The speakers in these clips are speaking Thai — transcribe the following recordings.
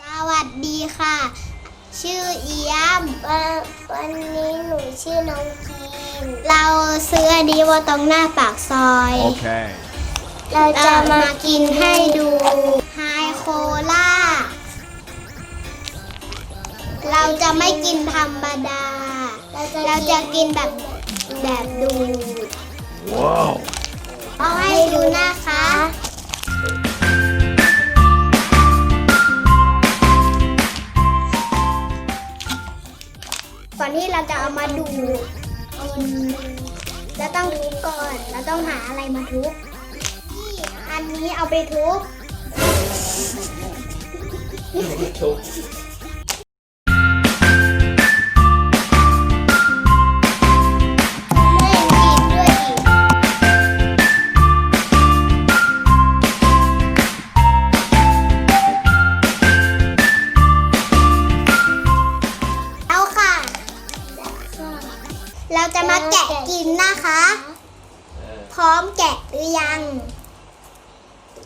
สวัสดีค่ะ ชื่อเอียม วันนี้หนูชื่อน้องกีนเราซื้ออันนี้ว่าตรงหน้าปากซอย Okay. เราจะมากินให้ดูไฮโคล่า เราจะไม่กินธรรมดา เราจะกินแบบแบบดูด Whoa. ดูนะคะ ก่อนที่เราจะเอามาดูเราต้องทุบก่อน เราต้องหาอะไรมาทุบนี่อันนี้เอาไปทุบ เราจะมาแกะกินนะคะ พร้อมแกะหรือยัง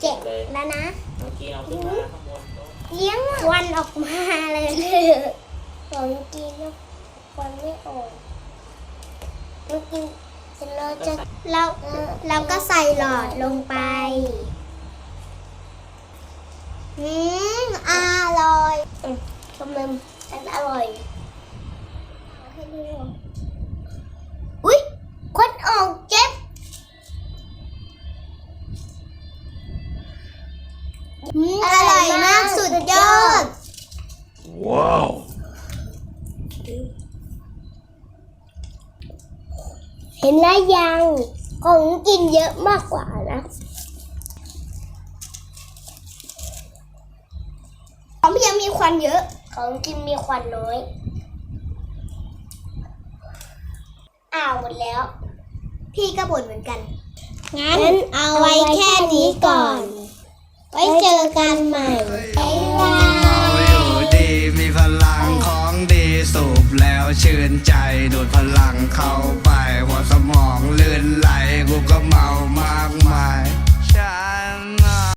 แกะแล้วนะเมื่อกี้เอาขึ้นมาข้างบนโต๊ะเลี้ยงควันออกมาเลยของกินแล้วควันไม่ออกเมื่อกี้เราจะเราเราก็ใส่หลอดลงไป อืมอร่อยอืมทำไมมันอร่อย อืมอร่อยมากสุดยอด Whoa. เห็นแล้วยังของกินเยอะมากกว่านะของพี่ยังมีควันเยอะ ของกินมีควันน้อย อ้าวหมดแล้ว พี่ก็บ่นเหมือนกัน งั้นเอาไว้แค่นี้ก่อน ไว้เจอกันใหม่บ๊ายบายอยู่ดีมีพลังของดีสูบแล้วชื่นใจดูดพลังเข้าไปหัวสมองลื่นไหลกูก็เมา